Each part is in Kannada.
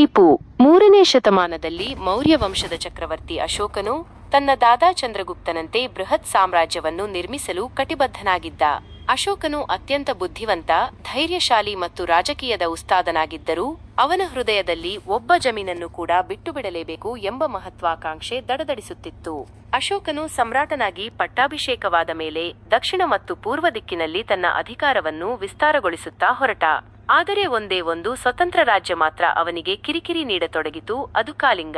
ಕ್ರೀಪು ಮೂರನೇ ಶತಮಾನದಲ್ಲಿ ಮೌರ್ಯ ವಂಶದ ಚಕ್ರವರ್ತಿ ಅಶೋಕನು ತನ್ನ ದಾದಾ ಚಂದ್ರಗುಪ್ತನಂತೆ ಬೃಹತ್ ಸಾಮ್ರಾಜ್ಯವನ್ನು ನಿರ್ಮಿಸಲು ಕಟಿಬದ್ಧನಾಗಿದ್ದ. ಅಶೋಕನು ಅತ್ಯಂತ ಬುದ್ಧಿವಂತ, ಧೈರ್ಯಶಾಲಿ ಮತ್ತು ರಾಜಕೀಯದ ಉಸ್ತಾದನಾಗಿದ್ದರೂ ಅವನ ಹೃದಯದಲ್ಲಿ ಒಬ್ಬ ಜಮೀನನ್ನು ಕೂಡ ಬಿಟ್ಟು ಬಿಡಲೇಬೇಕು ಎಂಬ ಮಹತ್ವಾಕಾಂಕ್ಷೆ ದಡದಡಿಸುತ್ತಿತ್ತು. ಅಶೋಕನು ಸಮ್ರಾಟನಾಗಿ ಪಟ್ಟಾಭಿಷೇಕವಾದ ಮೇಲೆ ದಕ್ಷಿಣ ಮತ್ತು ಪೂರ್ವ ದಿಕ್ಕಿನಲ್ಲಿ ತನ್ನ ಅಧಿಕಾರವನ್ನು ವಿಸ್ತಾರಗೊಳಿಸುತ್ತಾ ಹೊರಟ. ಆದರೆ ಒಂದೇ ಒಂದು ಸ್ವತಂತ್ರ ರಾಜ್ಯ ಮಾತ್ರ ಅವನಿಗೆ ಕಿರಿಕಿರಿ ನೀಡತೊಡಗಿತು, ಅದು ಕಾಲಿಂಗ.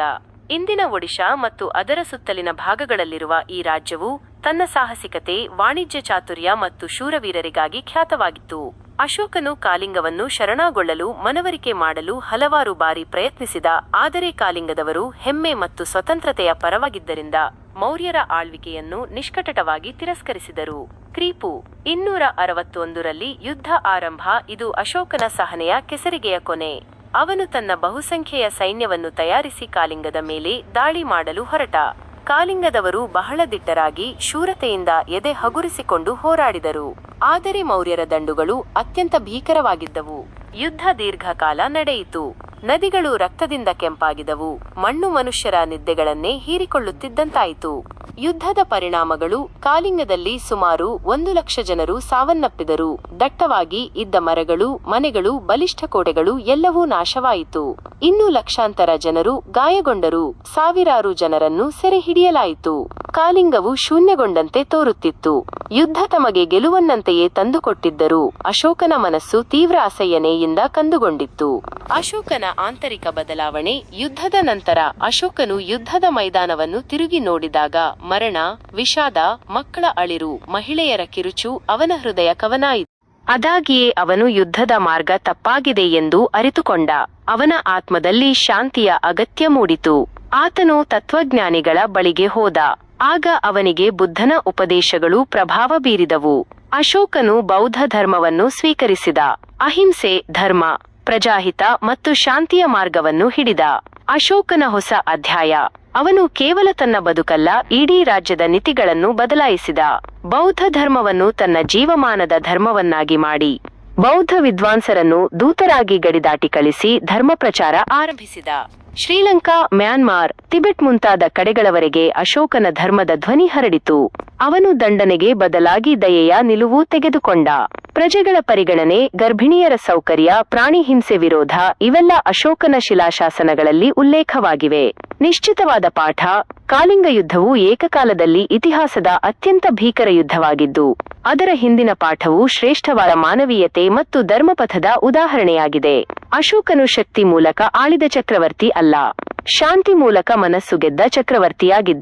ಇಂದಿನ ಒಡಿಶಾ ಮತ್ತು ಅದರ ಸುತ್ತಲಿನ ಭಾಗಗಳಲ್ಲಿರುವ ಈ ರಾಜ್ಯವು ತನ್ನ ಸಾಹಸಿಕತೆ, ವಾಣಿಜ್ಯ ಚಾತುರ್ಯ ಮತ್ತು ಶೂರವೀರರಿಗಾಗಿ ಖ್ಯಾತವಾಗಿತ್ತು. ಅಶೋಕನು ಕಾಲಿಂಗವನ್ನು ಶರಣಾಗೊಳ್ಳಲು, ಮನವರಿಕೆ ಮಾಡಲು ಹಲವಾರು ಬಾರಿ ಪ್ರಯತ್ನಿಸಿದ, ಆದರೆ ಕಾಲಿಂಗದವರು ಹೆಮ್ಮೆ ಮತ್ತು ಸ್ವತಂತ್ರತೆಯ ಪರವಾಗಿದ್ದರಿಂದ ಮೌರ್ಯರ ಆಳ್ವಿಕೆಯನ್ನು ನಿಷ್ಕಟಟವಾಗಿ ತಿರಸ್ಕರಿಸಿದರು. ಕ್ರೀಪು ಇನ್ನೂರ ಅರವತ್ತೊಂದರಲ್ಲಿ ಯುದ್ಧ ಆರಂಭ, ಇದು ಅಶೋಕನ ಸಹನೆಯ ಕೆಸರಿಗೆಯ ಕೊನೆ. ಅವನು ತನ್ನ ಬಹುಸಂಖ್ಯೆಯ ಸೈನ್ಯವನ್ನು ತಯಾರಿಸಿ ಕಾಲಿಂಗದ ಮೇಲೆ ದಾಳಿ ಮಾಡಲು ಹೊರಟ. ಕಾಲಿಂಗದವರು ಬಹಳ ದಿಟ್ಟರಾಗಿ ಶೂರತೆಯಿಂದ ಎದೆ ಹಗುರಿಸಿಕೊಂಡು ಹೋರಾಡಿದರು. ಆದರೆ ಮೌರ್ಯರ ದಂಡುಗಳು ಅತ್ಯಂತ ಭೀಕರವಾಗಿದ್ದವು. ಯುದ್ಧ ದೀರ್ಘಕಾಲ ನಡೆಯಿತು. ನದಿಗಳು ರಕ್ತದಿಂದ ಕೆಂಪಾಗಿದವು ಮಣ್ಣು ಮನುಷ್ಯರ ನಿದ್ದೆಗಳನ್ನೇ ಹೀರಿಕೊಳ್ಳುತ್ತಿದ್ದಂತಾಯಿತು. ಯುದ್ಧದ ಪರಿಣಾಮಗಳು ಕಾಲಿಂಗದಲ್ಲಿ ಸುಮಾರು ಒಂದು ಲಕ್ಷ ಜನರು ಸಾವನ್ನಪ್ಪಿದರು. ದಟ್ಟವಾಗಿ ಇದ್ದ ಮರಗಳು, ಮನೆಗಳು, ಬಲಿಷ್ಠ ಕೋಟೆಗಳು ಎಲ್ಲವೂ ನಾಶವಾಯಿತು. ಇನ್ನು ಲಕ್ಷಾಂತರ ಜನರು ಗಾಯಗೊಂಡರು. ಸಾವಿರಾರು ಜನರನ್ನು ಸೆರೆ ಹಿಡಿಯಲಾಯಿತು ಕಾಲಿಂಗವು ಶೂನ್ಯಗೊಂಡಂತೆ ತೋರುತ್ತಿತ್ತು. ಯುದ್ಧ ತಮಗೆ ಗೆಲುವನ್ನಂತೆಯೇ ತಂದುಕೊಟ್ಟಿದ್ದರು. ಅಶೋಕನ ಮನಸ್ಸು ತೀವ್ರ ಅಸಹ್ಯನೆಯಿಂದ ಕಂದುಗೊಂಡಿತ್ತು. ಅಶೋಕನ ಆಂತರಿಕ ಬದಲಾವಣೆ, ಯುದ್ಧದ ನಂತರ ಅಶೋಕನು ಯುದ್ಧದ ಮೈದಾನವನ್ನು ತಿರುಗಿ ನೋಡಿದಾಗ ಮರಣ, ವಿಷಾದ, ಮಕ್ಕಳ ಅಳಿರು, ಮಹಿಳೆಯರ ಕಿರುಚು, ಅವನ ಹೃದಯ ಕವನಾಯಿತು. ಅದಾಗಿಯೇ ಅವನು ಯುದ್ಧದ ಮಾರ್ಗ ತಪ್ಪಾಗಿದೆ ಎಂದು ಅರಿತುಕೊಂಡ. ಅವನ ಆತ್ಮದಲ್ಲಿ ಶಾಂತಿಯ ಅಗತ್ಯ ಮೂಡಿತು. ಆತನು ತತ್ವಜ್ಞಾನಿಗಳ ಬಳಿಗೆ ಹೋದ. ಆಗ ಅವನಿಗೆ ಬುದ್ಧನ ಉಪದೇಶಗಳು ಪ್ರಭಾವ ಬೀರಿದವು. ಅಶೋಕನು ಬೌದ್ಧ ಧರ್ಮವನ್ನು ಸ್ವೀಕರಿಸಿದ. ಅಹಿಂಸೆ, ಧರ್ಮ, ಪ್ರಜಾಹಿತ ಮತ್ತು ಶಾಂತಿಯ ಮಾರ್ಗವನ್ನು ಹಿಡಿದ. ಅಶೋಕನ ಹೊಸ ಅಧ್ಯಾಯ. ಅವನು ಕೇವಲ ತನ್ನ ಬದುಕಲ್ಲ, ಇಡೀ ರಾಜ್ಯದ ನೀತಿಗಳನ್ನು ಬದಲಾಯಿಸಿದ. ಬೌದ್ಧ ಧರ್ಮವನ್ನು ತನ್ನ ಜೀವಮಾನದ ಧರ್ಮವನ್ನಾಗಿ ಮಾಡಿ. ಬೌದ್ಧ ವಿದ್ವಾಂಸರನ್ನು ದೂತರಾಗಿ ಗಡಿದಾಟಿ ಕಳಿಸಿ ಧರ್ಮ ಪ್ರಚಾರ ಆರಂಭಿಸಿದ. ಶ್ರೀಲಂಕಾ, ಮ್ಯಾನ್ಮಾರ್, ಟಿಬೆಟ್ ಮುಂತಾದ ಕಡೆಗಳವರೆಗೆ ಅಶೋಕನ ಧರ್ಮದ ಧ್ವನಿ ಹರಡಿತು. ಅವನು ದಂಡನೆಗೆ ಬದಲಾಗಿ ದಯೆಯ ನಿಲುವು ತೆಗೆದುಕೊಂಡ. ಪ್ರಜೆಗಳ ಪರಿಗಣನೆ, ಗರ್ಭಿಣಿಯರ ಸೌಕರ್ಯ, ಪ್ರಾಣಿ ಹಿಂಸೆ ವಿರೋಧ ಇವೆಲ್ಲ ಅಶೋಕನ ಶಿಲಾಶಾಸನಗಳಲ್ಲಿ ಉಲ್ಲೇಖವಾಗಿವೆ. ನಿಶ್ಚಿತವಾದ ಪಾಠ, ಕಾಲಿಂಗ ಯುದ್ಧವು ಏಕಕಾಲದಲ್ಲಿ ಇತಿಹಾಸದ ಅತ್ಯಂತ ಭೀಕರ ಯುದ್ಧವಾಗಿದ್ದು, ಅದರ ಹಿಂದಿನ ಪಾಠವು ಶ್ರೇಷ್ಠವಾದ ಮಾನವೀಯತೆ ಮತ್ತು ಧರ್ಮಪಥದ ಉದಾಹರಣೆಯಾಗಿದೆ. ಅಶೋಕನು ಶಕ್ತಿ ಮೂಲಕ ಆಳಿದ ಚಕ್ರವರ್ತಿ ಅಲ್ಲ, ಶಾಂತಿ ಮೂಲಕ ಮನಸ್ಸು ಗೆದ್ದ ಚಕ್ರವರ್ತಿಯಾಗಿದ್ದ.